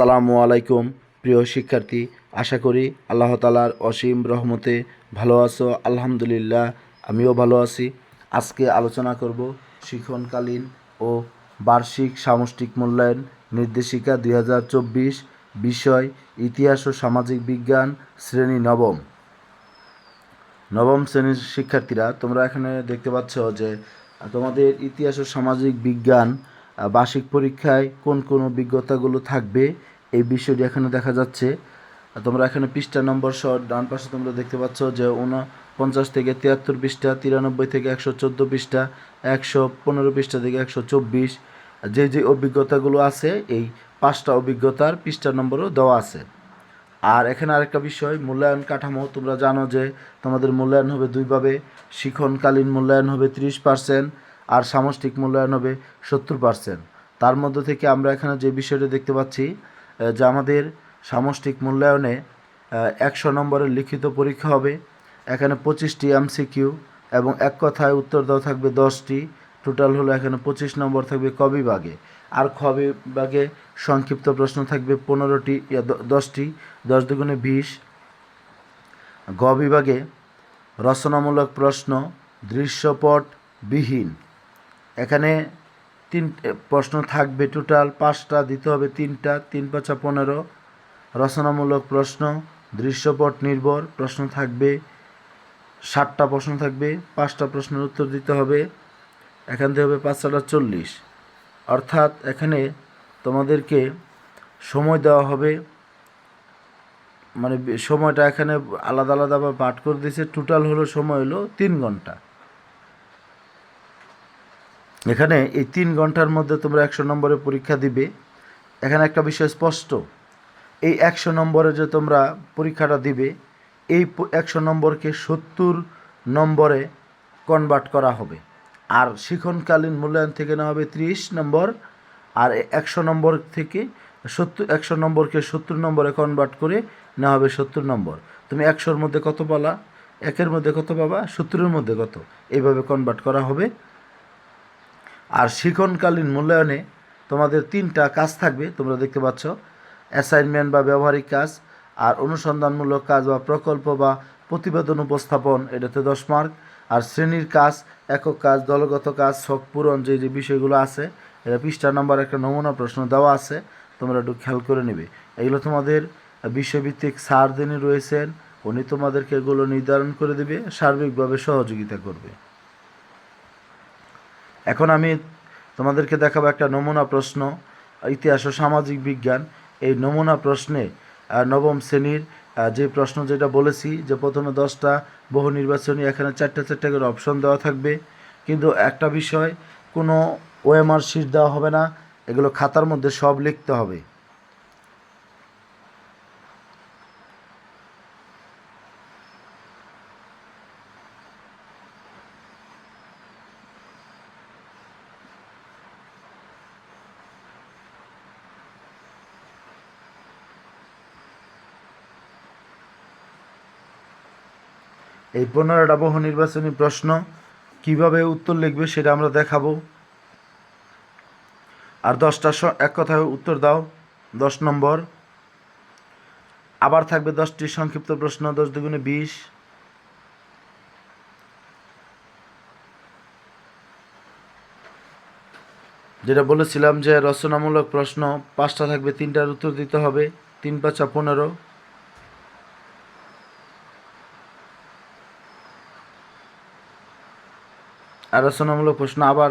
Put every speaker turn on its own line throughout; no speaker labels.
আসসালামু আলাইকুম, প্রিয় শিক্ষার্থী। আশা করি আল্লাহ তালার অসীম রহমতে ভালো আছো। আলহামদুলিল্লাহ, আমিও ভালো আছি। আজকে আলোচনা করব শিক্ষণকালীন ও বার্ষিক সামষ্টিক মূল্যায়ন নির্দেশিকা দুই হাজার চব্বিশ বিষয় ইতিহাস ও সামাজিক বিজ্ঞান শ্রেণি নবম। নবম শ্রেণির শিক্ষার্থীরা, তোমরা এখানে দেখতে পাচ্ছ যে তোমাদের ইতিহাস ও সামাজিক বিজ্ঞান বার্ষিক পরীক্ষায় কোন কোন অভিজ্ঞতাগুলো থাকবে, এই বিষয়টি এখানে দেখা যাচ্ছে। তোমরা এখানে পৃষ্ঠা নম্বর সহ ডান পাশে তোমরা দেখতে পাচ্ছ যে উনপঞ্চাশ থেকে তিয়াত্তর পৃষ্ঠা, তিরানব্বই থেকে একশো চোদ্দ পৃষ্ঠা, একশো পনেরো পৃষ্ঠা থেকে একশো চব্বিশ। যে যে অভিজ্ঞতাগুলো আছে, এই পাঁচটা অভিজ্ঞতার পৃষ্ঠা নম্বরও দেওয়া আছে। আর এখানে আরেকটা বিষয়, মূল্যায়ন কাঠামো। তোমরা জানো যে তোমাদের মূল্যায়ন হবে দুইভাবে। শিখনকালীন মূল্যায়ন হবে ত্রিশ পার্সেন্ট আর সামষ্টিক মূল্যায়ন হবে সত্তর পার্সেন্ট তার মধ্যে থেকে আমরা এখানে যে বিষয়টা দেখতে পাচ্ছি যে আমাদের সামষ্টিক মূল্যায়নে একশো নম্বরের লিখিত পরীক্ষা হবে। এখানে পঁচিশটি এমসিকিউ এবং এক কথায় উত্তর দেওয়া থাকবে দশটি। টোটাল হলো এখানে পঁচিশ নম্বর থাকবে ক বিভাগে। আর খ বিভাগে সংক্ষিপ্ত প্রশ্ন থাকবে পনেরোটি দশটি, দশ দুগুণে বিশ। গ বিভাগে রচনামূলক প্রশ্ন দৃশ্যপট বিহীন এখানে তিন প্রশ্ন থাকবে টোটাল পাঁচটা, দিতে হবে তিনটা, তিন পাঁচা পনেরো। রচনামূলক প্রশ্ন, দৃশ্যপট নির্ভর, প্রশ্ন থাকবে ষাটটা প্রশ্ন থাকবে, পাঁচটা প্রশ্নের উত্তর দিতে হবে, এখান থেকে হবে পাঁচটা চল্লিশ। অর্থাৎ এখানে তোমাদেরকে সময় দেওয়া হবে মানে সময়টা এখানে আলাদা আলাদাভাবে পাঠ করে দিয়েছে টোটাল হলো, সময় হলো তিন ঘণ্টা। এখানে এই তিন ঘণ্টার মধ্যে তোমরা একশো নম্বরে পরীক্ষা দিবে। এখানে একটা বিষয় স্পষ্ট। এই একশো নম্বরে যে তোমরা পরীক্ষাটা দিবে, এই একশো নম্বরকে সত্তর নম্বরে কনভার্ট করা হবে। আর শিখনকালীন মূল্যায়ন থেকে নেওয়া হবে ত্রিশ নম্বর। আর একশো নম্বর থেকে সত্তর, একশো নম্বরকে সত্তর নম্বরে কনভার্ট করে নেওয়া হবে সত্তর নম্বর। তুমি একশোর মধ্যে কত পালা? একের মধ্যে কত পাবা? সত্তরের মধ্যে কত? এইভাবে কনভার্ট করা হবে। আর শিক্ষণকালীন মূল্যায়নে তোমাদের তিনটা কাজ থাকবে, তোমরা দেখতে পাচ্ছ। অ্যাসাইনমেন্ট বা ব্যবহারিক কাজ, আর অনুসন্ধানমূলক কাজ বা প্রকল্প বা প্রতিবেদন উপস্থাপন, এটাতে দশ মার্ক। আর শ্রেণির কাজ, একক কাজ, দলগত কাজ, শখ পূরণ, যে যে বিষয়গুলো আছে এটা পৃষ্ঠা নাম্বার একটা নমুনা প্রশ্ন দেওয়া আছে, তোমরা একটু খেয়াল করে নেবে। এগুলো তোমাদের বিশ্বভিত্তিক স্যার যিনি রয়েছেন, উনি তোমাদেরকে এগুলো নির্ধারণ করে দেবে, সার্বিকভাবে সহযোগিতা করবে। এখন আমি তোমাদেরকে দেখাবো একটা নমুনা প্রশ্ন, ইতিহাস ও সামাজিক বিজ্ঞান। এই নমুনা প্রশ্নে নবম শ্রেণির যে প্রশ্ন যেটা বলেছি যে প্রথমে দশটা বহু নির্বাচনী, এখানে চারটে চারটে করে অপশন দেওয়া থাকবে। কিন্তু একটা বিষয়, কোনো ওএমআর শিট দেওয়া হবে না, এগুলো খাতার মধ্যে সব লিখতে হবে। এই পনেরোটা বহু নির্বাচনী প্রশ্ন কীভাবে উত্তর লিখবে সেটা আমরা দেখাবো। আর দশটা এক কথায় উত্তর দাও, দশ নম্বর। আবার থাকবে দশটি সংক্ষিপ্ত প্রশ্ন, দশ দুগুণে বিশ। যেটা বলেছিলাম যে রচনামূলক প্রশ্ন, পাঁচটা থাকবে, তিনটার উত্তর দিতে হবে, তিন পাঁচা পনেরো। আর রচনামূলক প্রশ্ন, আবার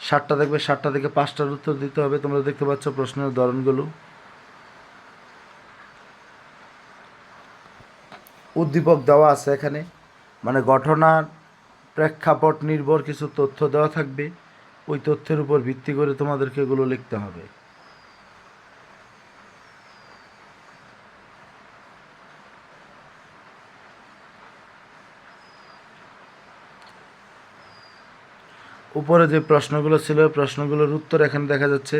ষাটটা দেখবে ষাটটা থেকে পাঁচটার উত্তর দিতে হবে। তোমরা দেখতে পাচ্ছ প্রশ্নের ধরনগুলো। উদ্দীপক দেওয়া আছে এখানে। মানে ঘটনার প্রেক্ষাপট নির্ভর কিছু তথ্য দেওয়া থাকবে। ওই তথ্যের উপর ভিত্তি করে তোমাদেরকে এগুলো লিখতে হবে। উপরে যে প্রশ্নগুলো ছিল, প্রশ্নগুলোর উত্তর এখানে দেখা যাচ্ছে।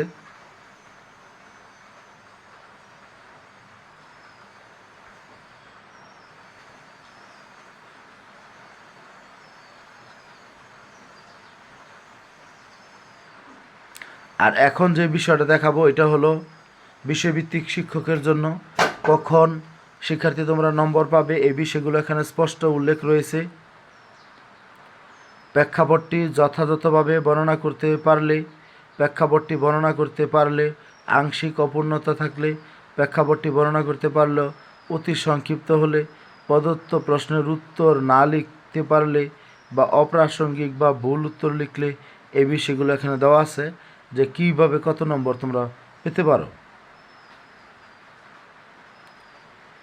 আর এখন যে বিষয়টা দেখাবো, এটা হলো বিষয়ভিত্তিক শিক্ষকের জন্য কখন শিক্ষার্থী তোমরা নম্বর পাবে। এই বিষয়গুলো এখানে স্পষ্ট উল্লেখ রয়েছে। প্রেক্ষাপটটি যথাযথভাবে বর্ণনা করতে পারলে, প্রেক্ষাপটটি বর্ণনা করতে পারলে আংশিক অপূর্ণতা থাকলে, প্রেক্ষাপটটি বর্ণনা করতে পারলেও অতি সংক্ষিপ্ত হলে, প্রদত্ত প্রশ্নের উত্তর না লিখতে পারলে বা অপ্রাসঙ্গিক বা ভুল উত্তর লিখলে এই বিষয়গুলো এখানে দেওয়া আছে যে কীভাবে কত নম্বর তোমরা পেতে পারো।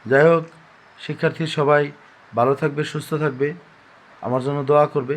যাই হোক, শিক্ষার্থী সবাই ভালো থাকবে, সুস্থ থাকবে, আমার জন্য দোয়া করবে।